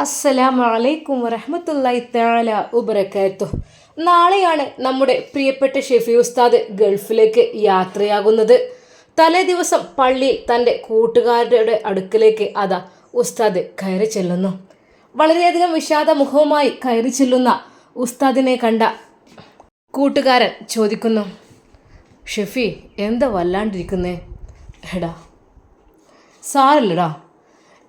അസ്സലാമു അലൈക്കും വറഹമത്തല്ലായി തആല ഉബറക്കാത്തു നാളെയാണ് നമ്മുടെ പ്രിയപ്പെട്ട ഷെഫി ഉസ്താദ് ഗൾഫിലേക്ക് യാത്രയാകുന്നത്. തലേ ദിവസം പള്ളിയിൽ തന്റെ കൂട്ടുകാരുടെ അടുക്കലേക്ക് അതാ ഉസ്താദ് കയറി ചെല്ലുന്നു. വളരെയധികം വിഷാദമുഖവുമായി കയറി ചെല്ലുന്ന ഉസ്താദിനെ കണ്ട കൂട്ടുകാരൻ ചോദിക്കുന്നു ഷെഫി എന്താ വല്ലാണ്ടിരിക്കുന്നേ? എടാ സാരല്ലടാ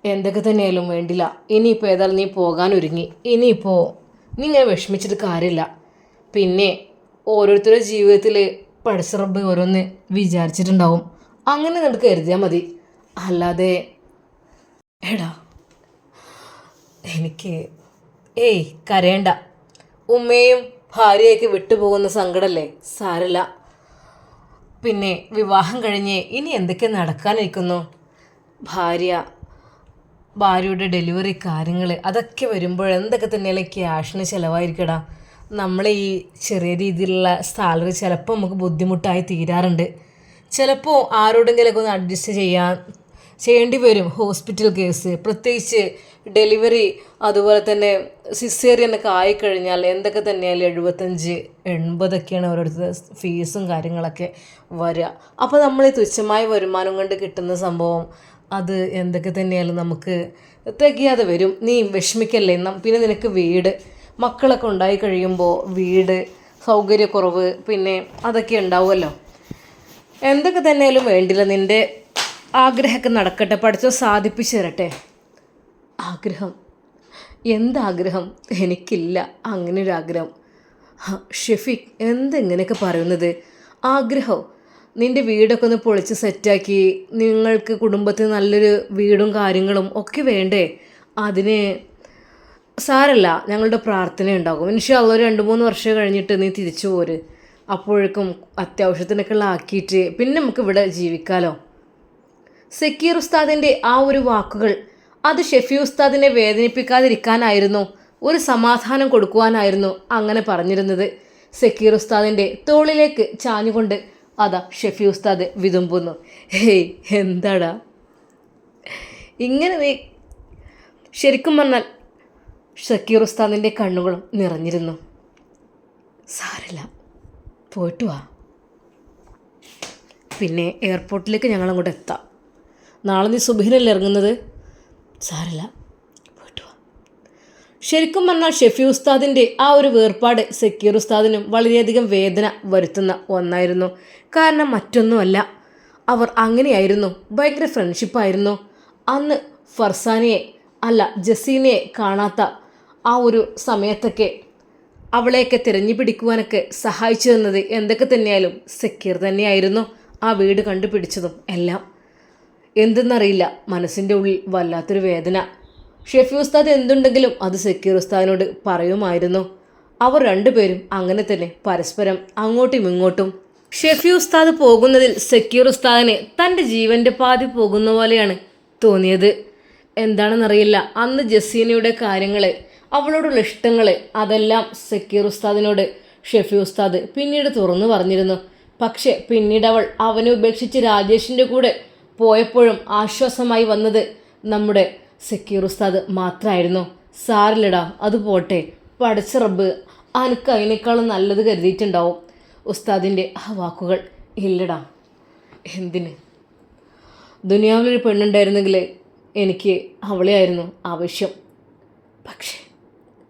എന്തൊക്കെ തന്നെയായാലും വേണ്ടില്ല. ഇനിയിപ്പോൾ ഏതായാലും നീ പോകാൻ ഒരുങ്ങി. ഇനിയിപ്പോൾ നീ ഇങ്ങനെ വിഷമിച്ചിട്ട് കാര്യമില്ല. പിന്നെ ഓരോരുത്തരുടെ ജീവിതത്തിൽ പഠിച്ചറബ് ഓരോന്ന് വിചാരിച്ചിട്ടുണ്ടാവും. അങ്ങനെ നിനക്ക് കരുതിയാൽ മതി. അല്ലാതെ എടാ എനിക്ക് ഏയ് കരയണ്ട. ഉമ്മയും ഭാര്യയൊക്കെ വിട്ടുപോകുന്ന സങ്കടമല്ലേ സാരല്ല. പിന്നെ വിവാഹം കഴിഞ്ഞ് ഇനി എന്തൊക്കെ നടക്കാനിരിക്കുന്നു? ഭാര്യ ഭാര്യയുടെ ഡെലിവറി കാര്യങ്ങൾ അതൊക്കെ വരുമ്പോൾ എന്തൊക്കെ തന്നെയല്ലേ ക്യാഷിന് ചിലവായിരിക്കടാ? നമ്മൾ ഈ ചെറിയ രീതിയിലുള്ള സാലറി ചിലപ്പോൾ നമുക്ക് ബുദ്ധിമുട്ടായി തീരാറുണ്ട്. ചിലപ്പോൾ ആരോടെങ്കിലൊക്കെ ഒന്ന് അഡ്ജസ്റ്റ് ചെയ്യാൻ ചെയ്യേണ്ടി വരും. ഹോസ്പിറ്റൽ കേസ് പ്രത്യേകിച്ച് ഡെലിവറി അതുപോലെ തന്നെ സിസേറിയനൊക്കെ ആയിക്കഴിഞ്ഞാൽ എന്തൊക്കെ തന്നെയാലും എഴുപത്തഞ്ച് എൺപതൊക്കെയാണ് ഓരോരുത്തർ ഫീസും കാര്യങ്ങളൊക്കെ വരിക അപ്പോൾ നമ്മൾ ഈ തുച്ഛമായ വരുമാനം കൊണ്ട് കിട്ടുന്ന സംഭവം അത് എന്തൊക്കെ തന്നെയാലും നമുക്ക് തികയാതെ വരും. നീ വിഷമിക്കല്ലേ? പിന്നെ നിനക്ക് വീട്. മക്കളൊക്കെ ഉണ്ടായി കഴിയുമ്പോൾ വീട് സൗകര്യക്കുറവ് പിന്നെ അതൊക്കെ ഉണ്ടാവുമല്ലോ. എന്തൊക്കെ തന്നെയാലും വേണ്ടില്ല. നിന്റെ ആഗ്രഹമൊക്കെ നടക്കട്ടെ. പഠിച്ചോ സാധിപ്പിച്ചു തരട്ടെ. ആഗ്രഹം? എന്താഗ്രഹം? എനിക്കില്ല. അങ്ങനെ ഒരു ആഗ്രഹം ഷെഫിക് എന്തെങ്ങനെയൊക്കെ പറയുന്നത്? ആഗ്രഹം? നിന്റെ വീടൊക്കെ ഒന്ന് പൊളിച്ച് സെറ്റാക്കി നിങ്ങൾക്ക് കുടുംബത്തിന് നല്ലൊരു വീടും കാര്യങ്ങളും ഒക്കെ വേണ്ടേ? അതിന് സാരല്ല ഞങ്ങളുടെ പ്രാർത്ഥന ഉണ്ടാകും. ഇൻഷാല്ല ഒരു രണ്ട് മൂന്ന് വർഷം കഴിഞ്ഞിട്ട് നീ തിരിച്ചു പോര്. അപ്പോഴേക്കും അത്യാവശ്യത്തിനൊക്കെ ഉള്ള ആക്കിയിട്ട് പിന്നെ നമുക്ക് ഇവിടെ ജീവിക്കാലോ? സക്കീർ ഉസ്താദിന്റെ ആ ഒരു വാക്കുകൾ അത് ഷെഫി ഉസ്താദിനെ വേദനിപ്പിക്കാതിരിക്കാനായിരുന്നു ഒരു സമാധാനം കൊടുക്കുവാനായിരുന്നു അങ്ങനെ പറഞ്ഞിരുന്നത്. സക്കീർ ഉസ്താദിന്റെ തോളിലേക്ക് ചാഞ്ഞുകൊണ്ട് അതാ ഷെഫി ഉസ്താദ് വിതുമ്പുന്നു. ഹേയ് എന്താടാ? ഇങ്ങനെ നീ ശരിക്കും പറഞ്ഞാൽ ഷക്കീർ ഉസ്താദിന്റെ കണ്ണുകളും നിറഞ്ഞിരുന്നു. സാരില്ല പോയിട്ട് വാ. പിന്നെ എയർപോർട്ടിലേക്ക് ഞങ്ങൾ അങ്ങോട്ട് എത്താം. നാളെ നീ സുബീനല്ലേ ഇറങ്ങുന്നത്? സാരല്ല. ശരിക്കും പറഞ്ഞാൽ ഷെഫി ഉസ്താദിന്റെ ആ ഒരു വേർപാട് സക്കീർ ഉസ്താദിനും വളരെയധികം വേദന വരുത്തുന്ന ഒന്നായിരുന്നു. കാരണം മറ്റൊന്നുമല്ല അവർ അങ്ങനെയായിരുന്നു ഭയങ്കര ഫ്രണ്ട്ഷിപ്പായിരുന്നു അന്ന് ഫർസാനയെ അല്ല ജസീനയെ കാണാത്ത ആ ഒരു സമയത്തൊക്കെ അവളെയൊക്കെ തിരഞ്ഞു പിടിക്കുവാനൊക്കെ സഹായിച്ചു തന്നത് എന്തൊക്കെ തന്നെയായാലും സക്കീർ തന്നെയായിരുന്നു ആ വീട് കണ്ടുപിടിച്ചതും എല്ലാം. എന്തെന്നറിയില്ല മനസ്സിന്റെ ഉള്ളിൽ വല്ലാത്തൊരു വേദന ഷെഫി ഉസ്താദ് എന്തുണ്ടെങ്കിലും അത് സക്കീർ ഉസ്താദിനോട് പറയുമായിരുന്നു. അവർ രണ്ടുപേരും അങ്ങനെ തന്നെ പരസ്പരം അങ്ങോട്ടും ഇങ്ങോട്ടും ഷെഫി ഉസ്താദ് പോകുന്നതിൽ സെക്യൂർ ഉസ്താദിന് തന്റെ ജീവന്റെ പാതി പോകുന്ന പോലെയാണ് തോന്നിയത്. എന്താണെന്നറിയില്ല. അന്ന് ജസീനയുടെ കാര്യങ്ങൾ അവളോടുള്ള ഇഷ്ടങ്ങൾ അതെല്ലാം സെക്യൂർ ഉസ്താദിനോട് ഷെഫി ഉസ്താദ് പിന്നീട് തുറന്നു പറഞ്ഞിരുന്നു. പക്ഷേ പിന്നീട് അവൾ അവനെ ഉപേക്ഷിച്ച് രാജേഷിന്റെ കൂടെ പോയപ്പോഴും ആശ്വാസമായി വന്നത് നമ്മുടെ സക്കീർ ഉസ്താദ് മാത്രമായിരുന്നു സാറില്ലടാ അത് പോട്ടെ. പഠിച്ച റബ്ബ് അനക്ക് അതിനേക്കാളും നല്ലത് കരുതിയിട്ടുണ്ടാവും. ഉസ്താദിന്റെ ആ വാക്കുകൾ ഇല്ലടാ. എന്തിന്? ദുനിയാവിലൊരു പെണ്ണുണ്ടായിരുന്നെങ്കിൽ എനിക്ക് അവളെയായിരുന്നു ആവശ്യം. പക്ഷേ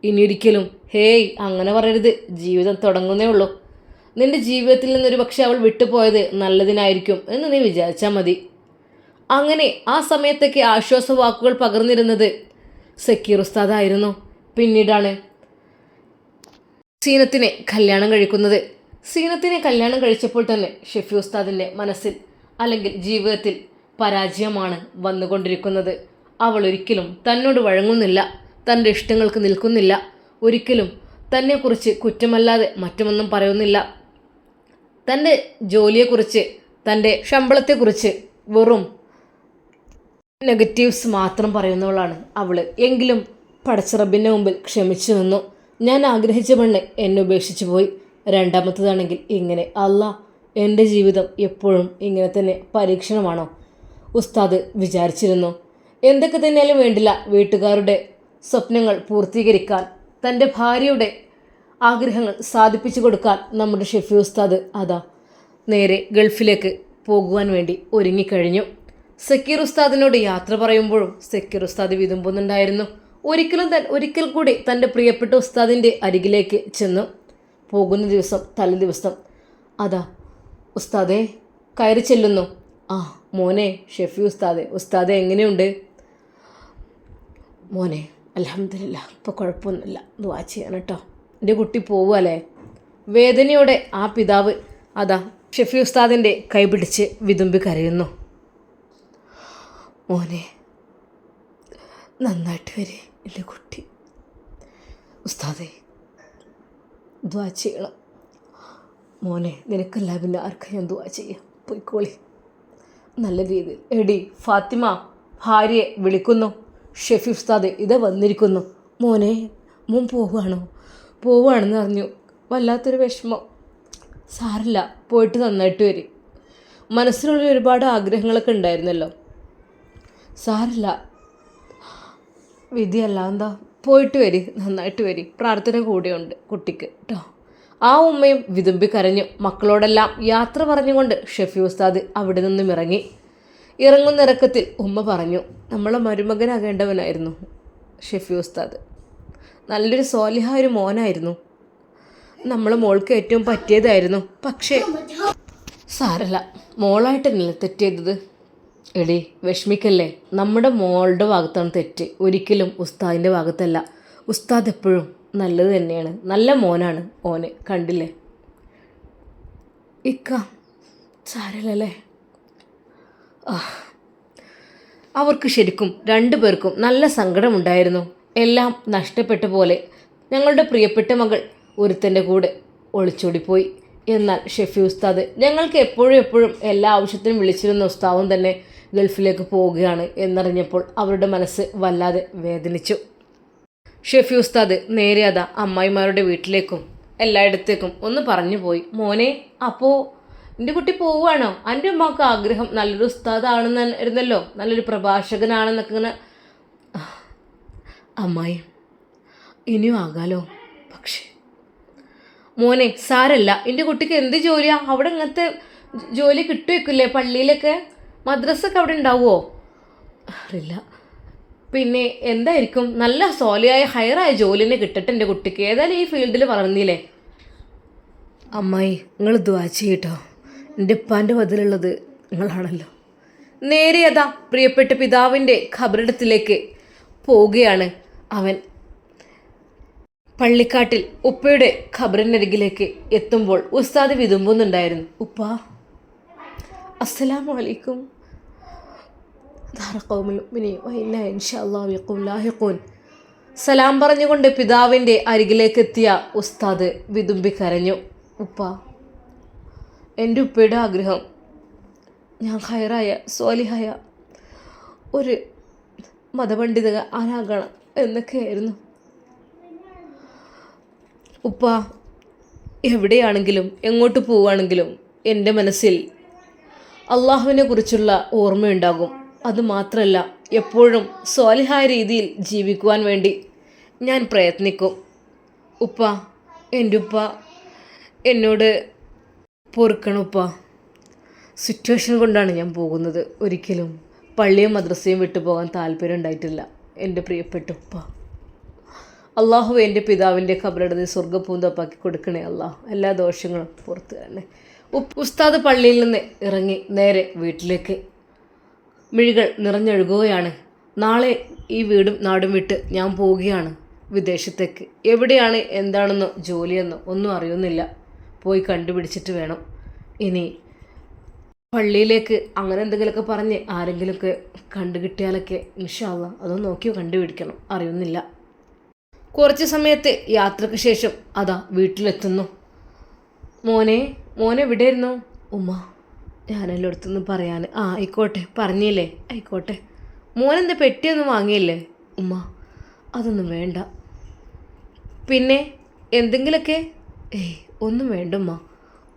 ഇനിയൊരിക്കലും ഹേയ് അങ്ങനെ പറയരുത്. ജീവിതം തുടങ്ങുന്നേ ഉള്ളൂ. നിന്റെ ജീവിതത്തിൽ നിന്നൊരു പക്ഷേ അവൾ വിട്ടുപോയത് നല്ലതിനായിരിക്കും എന്ന് നീ വിചാരിച്ചാൽ മതി. അങ്ങനെ ആ സമയത്തൊക്കെ ആശ്വാസവാക്കുകൾ പകർന്നിരുന്നത് സക്കീർ ഉസ്താദായിരുന്നു. പിന്നീടാണ് സീനത്തിനെ കല്യാണം കഴിക്കുന്നത്. സീനത്തിനെ കല്യാണം കഴിച്ചപ്പോൾ തന്നെ ഷെഫി ഉസ്താദിന്റെ മനസ്സിൽ അല്ലെങ്കിൽ ജീവിതത്തിൽ പരാജയമാണ് വന്നുകൊണ്ടിരിക്കുന്നത്. അവൾ ഒരിക്കലും തന്നോട് വഴങ്ങുന്നില്ല തന്റെ ഇഷ്ടങ്ങൾക്ക് നിൽക്കുന്നില്ല. ഒരിക്കലും തന്നെക്കുറിച്ച് കുറ്റമല്ലാതെ മറ്റുമൊന്നും പറയുന്നില്ല. തന്റെ ജോലിയെക്കുറിച്ച് തന്റെ ശമ്പളത്തെക്കുറിച്ച് വെറും നെഗറ്റീവ്സ് മാത്രം പറയുന്നവളാണ് അവൾ എങ്കിലും പടച്ചിറബിന്റെ മുമ്പിൽ ക്ഷമിച്ചു നിന്നു. ഞാൻ ആഗ്രഹിച്ച പെണ്ണ് എന്നെ ഉപേക്ഷിച്ചു പോയി. രണ്ടാമത്തതാണെങ്കിൽ ഇങ്ങനെ. അല്ല എന്റെ ജീവിതം എപ്പോഴും ഇങ്ങനെ തന്നെ പരീക്ഷണമാണോ? ഉസ്താദ് വിചാരിച്ചിരുന്നു. എന്തൊക്കെ തന്നെയാലും വേണ്ടില്ല വീട്ടുകാരുടെ സ്വപ്നങ്ങൾ പൂർത്തീകരിക്കാൻ തന്റെ ഭാര്യയുടെ ആഗ്രഹങ്ങൾ സാധിപ്പിച്ചു കൊടുക്കാൻ നമ്മുടെ ഷെഫി ഉസ്താദ് അതാ നേരെ ഗൾഫിലേക്ക് പോകുവാൻ വേണ്ടി ഒരുങ്ങിക്കഴിഞ്ഞു. സക്കീർ ഉസ്താദിനോട് യാത്ര പറയുമ്പോഴും സക്കീർ ഉസ്താദ് വിതുമ്പുന്നുണ്ടായിരുന്നു. ഒരിക്കലും തൻ ഒരിക്കൽ കൂടി തന്റെ പ്രിയപ്പെട്ട ഉസ്താദിന്റെ അരികിലേക്ക് ചെന്നു പോകുന്ന ദിവസം തലേ ദിവസം അതാ ഉസ്താദെ കയറി ചെല്ലുന്നു. ആ മോനെ ഷെഫി ഉസ്താദെ ഉസ്താദെ എങ്ങനെയുണ്ട്? മോനെ അലഹമില്ല ഇപ്പോൾ കുഴപ്പമൊന്നുമില്ല ദ്വാ ചെയ്യണം കേട്ടോ എന്റെ കുട്ടി പോവുകയല്ലേ വേദനയോടെ ആ പിതാവ് അതാ ഷെഫി ഉസ്താദിന്റെ കൈ പിടിച്ച് വിതുമ്പി കരയുന്നു. മോനെ നന്നായിട്ട് വരെ എന്റെ കുട്ടി. ഉസ്താദെ ദ്വാ ചെയ്യണം. മോനെ നിനക്കല്ല പിന്നെ ആർക്കും ഞാൻ ദ്വാ ചെയ്യാം? പോയിക്കോളി. നല്ല രീതിയിൽ. എടി ഫാത്തിമ ഭാര്യയെ വിളിക്കുന്നു. ഷെഫി ഉസ്താദ് ഇത് വന്നിരിക്കുന്നു. മോനെ മോൻ പോവുകയാണോ പോവുകയാണെന്ന് അറിഞ്ഞു. വല്ലാത്തൊരു വിഷമം. സാറില്ല പോയിട്ട് നന്നായിട്ട് വരും. മനസ്സിനുള്ളിൽ ഒരുപാട് ആഗ്രഹങ്ങളൊക്കെ ഉണ്ടായിരുന്നല്ലോ. സാറില്ല വിധിയല്ല എന്താ? പോയിട്ട് വരി നന്നായിട്ട് വരി. പ്രാർത്ഥന കൂടിയുണ്ട് കുട്ടിക്ക് കേട്ടോ ആ ഉമ്മയും വിതുമ്പി കരഞ്ഞു മക്കളോടെല്ലാം യാത്ര പറഞ്ഞുകൊണ്ട് ഷെഫി ഉസ്താദ് അവിടെ നിന്നും ഇറങ്ങി. ഇറങ്ങുന്ന ഇറക്കത്തിൽ ഉമ്മ പറഞ്ഞു നമ്മളെ മരുമകനാകേണ്ടവനായിരുന്നു ഷെഫി ഉസ്താദ്. നല്ലൊരു സോലിഹ ഒരു മോനായിരുന്നു. നമ്മളെ മോൾക്ക് ഏറ്റവും പറ്റിയതായിരുന്നു. പക്ഷേ സാരല്ല മോളായിട്ടല്ലേ തെറ്റിയത്? എടി വിഷമിക്കല്ലേ? നമ്മുടെ മോളുടെ ഭാഗത്താണ് തെറ്റ്. ഒരിക്കലും ഉസ്താദിന്റെ ഭാഗത്തല്ല. ഉസ്താദ് എപ്പോഴും നല്ലത് തന്നെയാണ്. നല്ല മോനാണ് ഓന്. കണ്ടില്ലേ? ഇക്ക സാരല്ലേ അവർക്ക് ശരിക്കും രണ്ടു പേർക്കും നല്ല സങ്കടമുണ്ടായിരുന്നു. എല്ലാം നഷ്ടപ്പെട്ട പോലെ ഞങ്ങളുടെ പ്രിയപ്പെട്ട മകൾ ഒരുത്തന്റെ കൂടെ ഒളിച്ചോടിപ്പോയി. എന്നാൽ ഷെഫി ഉസ്താദ് ഞങ്ങൾക്ക് എപ്പോഴും എപ്പോഴും എല്ലാ ആവശ്യത്തിനും വിളിച്ചിരുന്ന ഉസ്താവും തന്നെ ഗൾഫിലേക്ക് പോവുകയാണ് എന്നറിഞ്ഞപ്പോൾ അവരുടെ മനസ്സ് വല്ലാതെ വേദനിച്ചു. ഷെഫി ഉസ്താദ് നേരെ അതാ അമ്മായിമാരുടെ വീട്ടിലേക്കും എല്ലായിടത്തേക്കും ഒന്ന് പറഞ്ഞു പോയി. മോനെ അപ്പോൾ എന്റെ കുട്ടി പോവുകയാണോ? എന്റെ അമ്മയ്ക്ക് ആഗ്രഹം നല്ലൊരു ഉസ്താദാണെന്ന് ഇരുന്നല്ലോ നല്ലൊരു പ്രഭാഷകനാണെന്നൊക്കെ ഇങ്ങനെ. അമ്മായി ഇനിയും ആകാലോ? പക്ഷേ മോനെ സാരല്ല. എന്റെ കുട്ടിക്ക് എന്ത് ജോലിയാണ് അവിടെ ഇങ്ങനത്തെ ജോലി കിട്ടുവെക്കില്ലേ പള്ളിയിലൊക്കെ? മദ്രസൊക്കെ അവിടെ ഉണ്ടാവുമോ അറിയില്ല. പിന്നെ എന്തായിരിക്കും? നല്ല സോലിയായ ഹയറായ ജോലി തന്നെ കിട്ടട്ടെ എന്റെ കുട്ടിക്ക്. ഏതായാലും ഈ ഫീൽഡിൽ വളർന്നില്ലേ? അമ്മായി നിങ്ങൾ ദ്വാ കേട്ടോ എന്റെ ഉപ്പാന്റെ ബദലുള്ളത് നിങ്ങളാണല്ലോ. നേരെ അതാ പ്രിയപ്പെട്ട പിതാവിന്റെ ഖബറിടത്തിലേക്ക് പോവുകയാണ് അവൻ. പള്ളിക്കാട്ടിൽ ഉപ്പയുടെ ഖബറിനരികിലേക്ക് എത്തുമ്പോൾ ഉസ്താദ് വിതുമ്പുന്നുണ്ടായിരുന്നു. ഉപ്പ അസ്സലാമു അലൈക്കും സലാം പറഞ്ഞുകൊണ്ട് പിതാവിന്റെ അരികിലേക്ക് എത്തിയ ഉസ്താദ് വിതുമ്പി കരഞ്ഞു. ഉപ്പ എന്റെ ഉപ്പയുടെ ആഗ്രഹം ഞാൻ ഹയറായ സോലിഹായ ഒരു മതപണ്ഡിത ആരാകണം എന്നൊക്കെയായിരുന്നു. ഉപ്പ എവിടെയാണെങ്കിലും എങ്ങോട്ട് പോവുകയാണെങ്കിലും എന്റെ മനസ്സിൽ അള്ളാഹുവിനെ കുറിച്ചുള്ള ഓർമ്മയുണ്ടാകും. അതുമാത്രമല്ല എപ്പോഴും സ്വാലിഹായ രീതിയിൽ ജീവിക്കുവാൻ വേണ്ടി ഞാൻ പ്രയത്നിക്കും. ഉപ്പ എന്റെ ഉപ്പ എന്നോട് പൊറുക്കണുപ്പ സിറ്റുവേഷൻ കൊണ്ടാണ് ഞാൻ പോകുന്നത്. ഒരിക്കലും പള്ളിയും മദ്രസയും വിട്ടു പോകാൻ താല്പര്യം ഉണ്ടായിട്ടില്ല. എന്റെ പ്രിയപ്പെട്ട ഉപ്പ. അള്ളാഹു എന്റെ പിതാവിന്റെ ഖബറെടുത്ത് സ്വർഗപൂന്തപ്പാക്കി കൊടുക്കണേ അള്ളാഹ്. എല്ലാ ദോഷങ്ങളും പുറത്തു തന്നെ. ഉസ്താദ് പള്ളിയിൽ നിന്ന് ഇറങ്ങി നേരെ വീട്ടിലേക്ക്. മിഴികൾ നിറഞ്ഞൊഴുകുകയാണ്. നാളെ ഈ വീടും നാടും വിട്ട് ഞാൻ പോവുകയാണ് വിദേശത്തേക്ക്. എവിടെയാണ് എന്താണെന്നോ ജോലിയെന്നോ ഒന്നും അറിയുന്നില്ല. പോയി കണ്ടുപിടിച്ചിട്ട് വേണം. ഇനി പള്ളിയിലേക്ക് അങ്ങനെ എന്തെങ്കിലുമൊക്കെ പറഞ്ഞ് ആരെങ്കിലുമൊക്കെ കണ്ടു കിട്ടിയാലൊക്കെ ഇൻഷാല്ല അതൊന്ന് നോക്കിയോ കണ്ടുപിടിക്കണം. അറിയുന്നില്ല. കുറച്ച് സമയത്ത് യാത്രയ്ക്ക് ശേഷം അതാ വീട്ടിലെത്തുന്നു. മോനെ മോനെ ഇരുന്നു ഉമ്മ ഞാനെല്ലായിടത്തുനിന്ന് പറയാൻ ആ ആയിക്കോട്ടെ പറഞ്ഞില്ലേ? ആയിക്കോട്ടെ. മോനെന്താ പെട്ടിയൊന്നും വാങ്ങിയില്ലേ? ഉമ്മ അതൊന്നും വേണ്ട. പിന്നെ എന്തെങ്കിലുമൊക്കെ ഏയ് ഒന്നും വേണ്ട ഉമ്മ.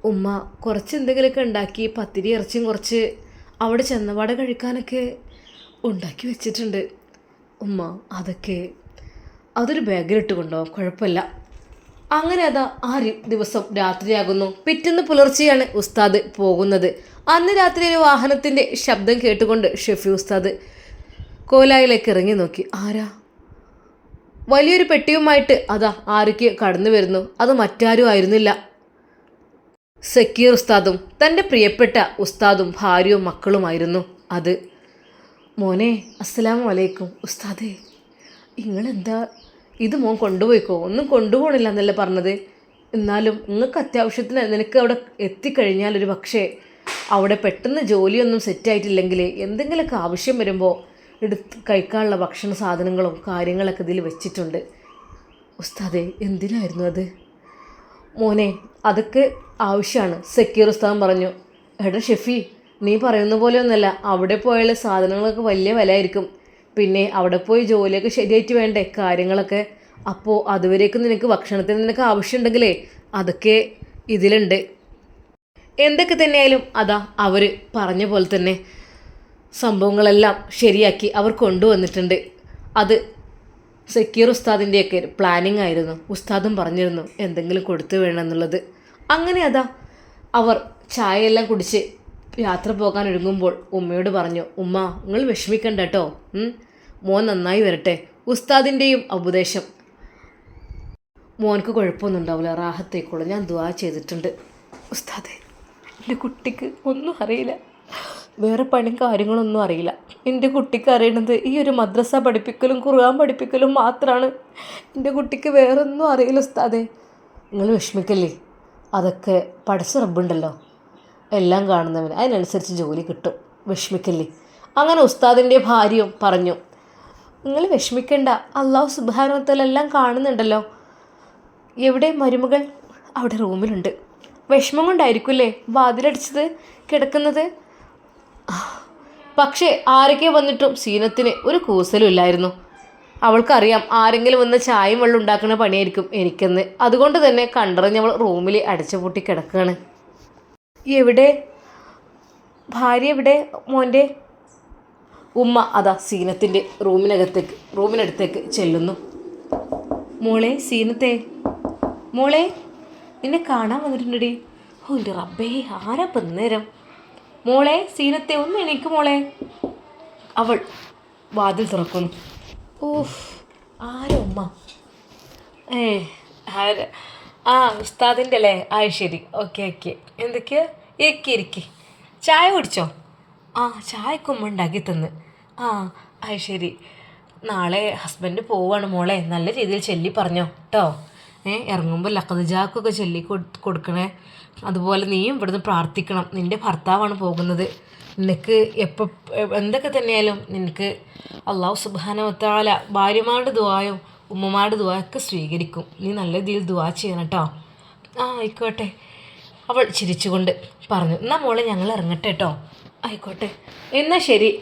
ഉമ്മ കുറച്ച് എന്തെങ്കിലുമൊക്കെ ഉണ്ടാക്കി പത്തിരി ഇറച്ചിയും കുറച്ച് അവിടെ ചെന്നപാട് കഴിക്കാനൊക്കെ ഉണ്ടാക്കി വെച്ചിട്ടുണ്ട്. ഉമ്മ അതൊക്കെ അതൊരു ബാഗിലിട്ട് കൊണ്ടുപോകാം കുഴപ്പമില്ല. അങ്ങനെ അതാ ആ ദിവസം രാത്രിയാകുന്നു. പിറ്റേന്ന് പുലർച്ചെയാണ് ഉസ്താദ് പോകുന്നത്. അന്ന് രാത്രി ഒരു വാഹനത്തിന്റെ ശബ്ദം കേട്ടുകൊണ്ട് ഷെഫി ഉസ്താദ് കോലായിലേക്ക് ഇറങ്ങി നോക്കി. ആരാ? വലിയൊരു പെട്ടിയുമായിട്ട് അതാ ആരൊക്കെ കടന്നു വരുന്നു. അത് മറ്റാരും ആയിരുന്നില്ല. സക്കീർ ഉസ്താദും തന്റെ പ്രിയപ്പെട്ട ഉസ്താദും ഭാര്യയും മക്കളുമായിരുന്നു. അത് മോനെ അസ്സലാമലൈക്കും ഉസ്താദേ നിങ്ങളെന്താ ഇത് മോൻ കൊണ്ടുപോയിക്കോ? ഒന്നും കൊണ്ടുപോകണില്ല എന്നല്ലേ പറഞ്ഞത്? എന്നാലും നിങ്ങൾക്ക് അത്യാവശ്യത്തിന് നിനക്ക് അവിടെ എത്തിക്കഴിഞ്ഞാൽ ഒരു പക്ഷേ അവിടെ പെട്ടെന്ന് ജോലിയൊന്നും സെറ്റായിട്ടില്ലെങ്കിൽ എന്തെങ്കിലുമൊക്കെ ആവശ്യം വരുമ്പോൾ എടുത്ത് കഴിക്കാനുള്ള ഭക്ഷണ സാധനങ്ങളും കാര്യങ്ങളൊക്കെ ഇതിൽ വെച്ചിട്ടുണ്ട്. ഉസ്താദെ എന്തിനായിരുന്നു അത്? മോനെ അതൊക്കെ ആവശ്യമാണ് സെക്യൂർ ഉസ്താദൻ പറഞ്ഞു എടാ ഷെഫി നീ പറയുന്ന പോലെ ഒന്നല്ല. അവിടെ പോയാൽ സാധനങ്ങളൊക്കെ വലിയ വിലയായിരിക്കും. പിന്നെ അവിടെ പോയി ജോലിയൊക്കെ ശരിയായിട്ട് വേണ്ടേ കാര്യങ്ങളൊക്കെ. അപ്പോൾ അതുവരേക്കും നിനക്ക് ഭക്ഷണത്തിന് നിനക്ക് ആവശ്യമുണ്ടെങ്കിലേ അതൊക്കെ ഇതിലുണ്ട്. എന്തൊക്കെ തന്നെയായാലും അതാ അവർ പറഞ്ഞ പോലെ തന്നെ സംഭവങ്ങളെല്ലാം ശരിയാക്കി അവർ കൊണ്ടുവന്നിട്ടുണ്ട്. അത് സെക്യൂർ ഉസ്താദിന്റെയൊക്കെ പ്ലാനിങ് ആയിരുന്നു. ഉസ്താദും പറഞ്ഞിരുന്നു എന്തെങ്കിലും കൊടുത്തു വേണമെന്നുള്ളത് അങ്ങനെ അതാ അവർ ചായയെല്ലാം കുടിച്ച് യാത്ര പോകാൻ ഒരുങ്ങുമ്പോൾ ഉമ്മയോട് പറഞ്ഞു ഉമ്മ നിങ്ങൾ വിഷമിക്കണ്ട കേട്ടോ മോൻ നന്നായി വരട്ടെ. ഉസ്താദിന്റെയും ഉപദേശം മോനക്ക് കുഴപ്പമൊന്നും ഉണ്ടാവില്ല. റാഹത്തേക്കുള്ളൂ. ഞാൻ ദുവാ ചെയ്തിട്ടുണ്ട്. ഉസ്താദെ എന്റെ കുട്ടിക്ക് ഒന്നും അറിയില്ല. വേറെ പണിയും കാര്യങ്ങളൊന്നും അറിയില്ല. എന്റെ കുട്ടിക്ക് അറിയണത് ഈ ഒരു മദ്രസ പഠിപ്പിക്കലും ഖുർആൻ പഠിപ്പിക്കലും മാത്രമാണ് എന്റെ കുട്ടിക്ക് വേറെ ഒന്നും അറിയില്ല ഉസ്താദെ. നിങ്ങൾ വിഷമിക്കല്ലേ? അതൊക്കെ പഠിച്ച റബ്ബുണ്ടല്ലോ. എല്ലാം കാണുന്നവന് അതിനനുസരിച്ച് ജോലി കിട്ടും. വിഷമിക്കല്ലേ? അങ്ങനെ ഉസ്താദിന്റെ ഭാര്യയും പറഞ്ഞു നിങ്ങൾ വിഷമിക്കണ്ട. അള്ളാഹു സുബാനോത്തലെല്ലാം കാണുന്നുണ്ടല്ലോ. എവിടെ മരുമകൾ? അവിടെ റൂമിലുണ്ട്. വിഷമം കൊണ്ടായിരിക്കുമല്ലേ വാതിലടിച്ചത് കിടക്കുന്നത്? പക്ഷേ ആരൊക്കെ വന്നിട്ടും സീനത്തിന് ഒരു കൂസലും ഇല്ലായിരുന്നു. അവൾക്കറിയാം ആരെങ്കിലും വന്ന് ചായയും വെള്ളം ഉണ്ടാക്കുന്ന പണിയായിരിക്കും എനിക്കെന്ന്. അതുകൊണ്ട് തന്നെ കണ്ടറിഞ്ഞവൾ റൂമിൽ അടച്ചുപൂട്ടി കിടക്കുകയാണ് എവിടെ? ഭാര്യ എവിടെ? മോന്റെ? ഉമ്മ അതാ സീനത്തിന്റെ റൂമിനകത്തേക്ക് റൂമിനടുത്തേക്ക് ചെല്ലുന്നു. മോളെ സീനത്തെ. മോളെ നിന്നെ കാണാൻ വന്നിട്ടുണ്ടടി. ഓ എന്റെ റബ്ബേ ആരാ ഇപ്പം നേരം മോളെ സീനത്തെ ഒന്ന് എണീക്ക് മോളെ. അവൾ വാതിൽ തുറക്കുന്നു. ഓഫ് ആരോ ഉമ്മ? ഏ ആര്? ആ ഉസ്താദിന്റെ അല്ലേ ആ ശരി. Okay okay. എന്തൊക്കെയാ? ഇരിക്കി ഇരിക്കി. ചായ കുടിച്ചോ? ആ ചായക്ക് ഉമ്മ ഉണ്ടാക്കി തന്ന്. ആ അത് ശരി. നാളെ ഹസ്ബൻഡ് പോവാണ് മോളെ. നല്ല രീതിയിൽ ചെല്ലി പറഞ്ഞോ കേട്ടോ ഏ ഇറങ്ങുമ്പോൾ ലക്കതജാക്കൊക്കെ ചൊല്ലി കൊടു- കൊടുക്കണേ. അതുപോലെ നീയും ഇവിടുന്ന് പ്രാർത്ഥിക്കണം. നിന്റെ ഭർത്താവാണ് പോകുന്നത്. നിനക്ക് എപ്പോൾ എന്തൊക്കെ തന്നെയായാലും നിനക്ക് അള്ളാഹു സുബാനവത്താല ഭാര്യമാരുടെ ദുവായും ഉമ്മമാരുടെ ദുവാക്ക് സ്വീകരിക്കും. നീ നല്ല രീതിയിൽ ദുവാ ചെയ്യണം കേട്ടോ ആ ആയിക്കോട്ടെ. അവൾ ചിരിച്ചുകൊണ്ട് പറഞ്ഞു എന്നാ മോളെ ഞങ്ങൾ ഇറങ്ങട്ടെ കേട്ടോ ആയിക്കോട്ടെ. എന്നാൽ ശരി.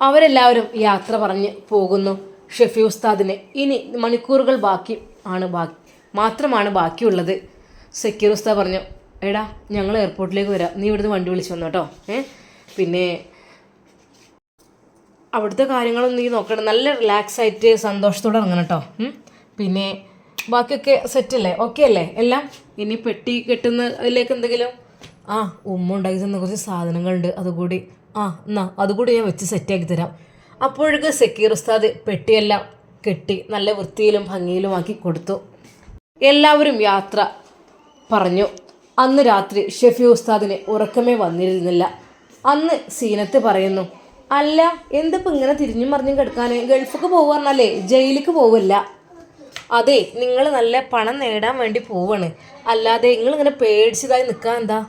അവരെല്ലാവരും യാത്ര പറഞ്ഞ് പോകുന്നു. ഷെഫി ഉസ്താദിന് ഇനി മണിക്കൂറുകൾ ബാക്കി ആണ് ബാക്കി മാത്രമാണ് ബാക്കിയുള്ളത്. സക്കീർ ഉസ്താദ് പറഞ്ഞു എടാ ഞങ്ങൾ എയർപോർട്ടിലേക്ക് വരാം. നീ ഇവിടുന്ന് വണ്ടി വിളിച്ചു വന്നു കേട്ടോ ഏ? പിന്നെ അവിടുത്തെ കാര്യങ്ങളൊന്നും ഈ നോക്കണം നല്ല റിലാക്സ് ആയിട്ട് സന്തോഷത്തോടെ ഇറങ്ങണം കേട്ടോ. പിന്നെ ബാക്കിയൊക്കെ സെറ്റല്ലേ ഓക്കെ അല്ലേ? എല്ലാം? ഇനി പെട്ടി കെട്ടുന്ന അതിലേക്ക് എന്തെങ്കിലും? ആ ഉമ്മ ഉണ്ടാക്കി തന്ന കുറച്ച് സാധനങ്ങളുണ്ട്. അതുകൂടി ആ എന്നാ അതുകൂടി ഞാൻ വെച്ച് സെറ്റാക്കി തരാം. അപ്പോഴേക്ക് സെക്യൂർ ഉസ്താദ് പെട്ടിയെല്ലാം കെട്ടി നല്ല വൃത്തിയിലും ഭംഗിയിലും ആക്കി കൊടുത്തു. എല്ലാവരും യാത്ര പറഞ്ഞു. അന്ന് രാത്രി ഷെഫി ഉസ്താദിന് ഉറക്കമേ വന്നിരുന്നില്ല. അന്ന് സീനത്ത് പറയുന്നു അല്ല എന്തിപ്പോ ഇങ്ങനെ തിരിഞ്ഞും മറിഞ്ഞും കിടക്കാൻ ഗൾഫിക്ക് പറഞ്ഞാലേ ജയിലിക്ക് പോവില്ല. അതെ നിങ്ങൾ നല്ല പണം നേടാൻ വേണ്ടി പോവാണ്. അല്ലാതെ നിങ്ങളിങ്ങനെ പേടിച്ചതായി നിൽക്കാൻ എന്താ?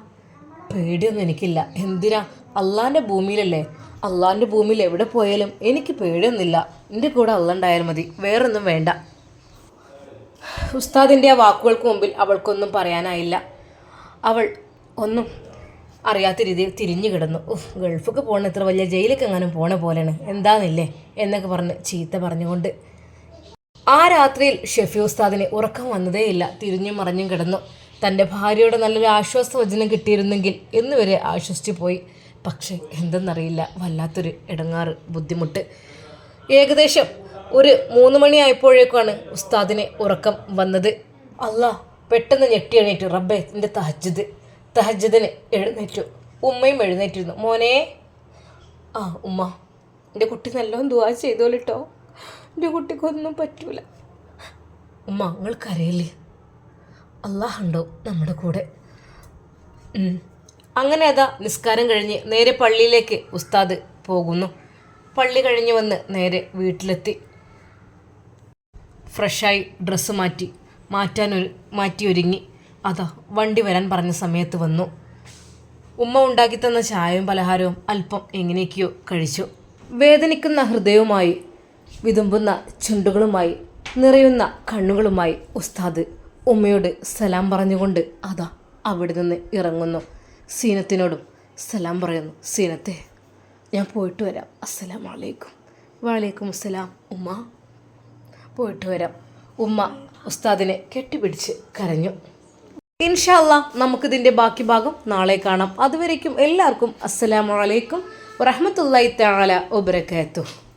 പേടിയൊന്നും എനിക്കില്ല. എന്തിനാ? അള്ളാന്റെ ഭൂമിയിലല്ലേ? അള്ളാന്റെ ഭൂമിയിൽ എവിടെ പോയാലും എനിക്ക് പേടിയൊന്നുമില്ല. എന്റെ കൂടെ അള്ള ഉണ്ടായാൽ മതി. വേറൊന്നും വേണ്ട. ഉസ്താദിന്റെ ആ വാക്കുകൾക്ക് മുമ്പിൽ അവൾക്കൊന്നും പറയാനായില്ല. അവൾ ഒന്നും അറിയാത്ത രീതിയിൽ തിരിഞ്ഞു കിടന്നു. ഉഫ് ഗൾഫൊക്കെ പോകണ ഇത്ര വലിയ ജയിലൊക്കെ എങ്ങാനും പോണ പോലെയാണ്. എന്താന്നില്ലേ? എന്നൊക്കെ പറഞ്ഞ് ചീത്ത പറഞ്ഞുകൊണ്ട്. ആ രാത്രിയിൽ ഷെഫി ഉസ്താദിന് ഉറക്കം വന്നതേയില്ല തിരിഞ്ഞും മറിഞ്ഞും കിടന്നു. തന്റെ ഭാര്യയുടെ നല്ലൊരു ആശ്വാസ വചനം കിട്ടിയിരുന്നെങ്കിൽ എന്ന് വരെ ആശ്വസിച്ച് പോയി. പക്ഷേ എന്തെന്നറിയില്ല. വല്ലാത്തൊരു ഇടങ്ങാറ് ബുദ്ധിമുട്ട്. ഏകദേശം ഒരു മൂന്ന് മണിയായപ്പോഴേക്കാണ് ഉസ്താദിന് ഉറക്കം വന്നത്. അല്ല പെട്ടെന്ന് ഞെട്ടി റബ്ബേ എന്റെ തഹജ്ജുദ്. തഹജ്ജുദിന് എഴുന്നേറ്റു. ഉമ്മയും എഴുന്നേറ്റിരുന്നു. മോനെ. ആ ഉമ്മ. എന്റെ കുട്ടി നല്ലോണം ദുവാ ചെയ്തോളിട്ടോ. എന്റെ കുട്ടിക്കൊന്നും പറ്റൂല. ഉമ്മ നിങ്ങൾ കരയില്ലേ അള്ളാഹുണ്ടോ നമ്മുടെ കൂടെ? അങ്ങനെ അതാ നിസ്കാരം കഴിഞ്ഞ് നേരെ പള്ളിയിലേക്ക് ഉസ്താദ് പോകുന്നു. പള്ളി കഴിഞ്ഞ് വന്ന് നേരെ വീട്ടിലെത്തി. ഫ്രഷായി ഡ്രസ്സ് മാറ്റി മാറ്റാനൊരു മാറ്റി ഒരുങ്ങി അതാ വണ്ടി വരാൻ പറഞ്ഞ സമയത്ത് വന്നു. ഉമ്മ ഉണ്ടാക്കി തന്ന ചായയും പലഹാരവും അല്പം എങ്ങനെയൊക്കെയോ കഴിച്ചു. വേദനിക്കുന്ന ഹൃദയവുമായി വിതുമ്പുന്ന ചുണ്ടുകളുമായി നിറയുന്ന കണ്ണുകളുമായി ഉസ്താദ് ഉമ്മയോട് സലാം പറഞ്ഞുകൊണ്ട് അതാ അവിടെ നിന്ന് ഇറങ്ങുന്നു. സീനത്തിനോടും സലാം പറയുന്നു സീനത്തെ ഞാൻ പോയിട്ട് വരാം. അസ്സലാം വലൈക്കും വലൈക്കും അസ്സലാം ഉമ്മ. പോയിട്ട് വരാം. ഉമ്മ ഉസ്താദിനെ കെട്ടിപ്പിടിച്ച് കരഞ്ഞു. ഇൻഷാല്ല നമുക്കിതിന്റെ ബാക്കി ഭാഗം നാളെ കാണാം. അതുവരേക്കും എല്ലാവർക്കും അസ്സലാമു അലൈക്കും വറഹമത്തല്ലായി താല വബറകാതുഹു.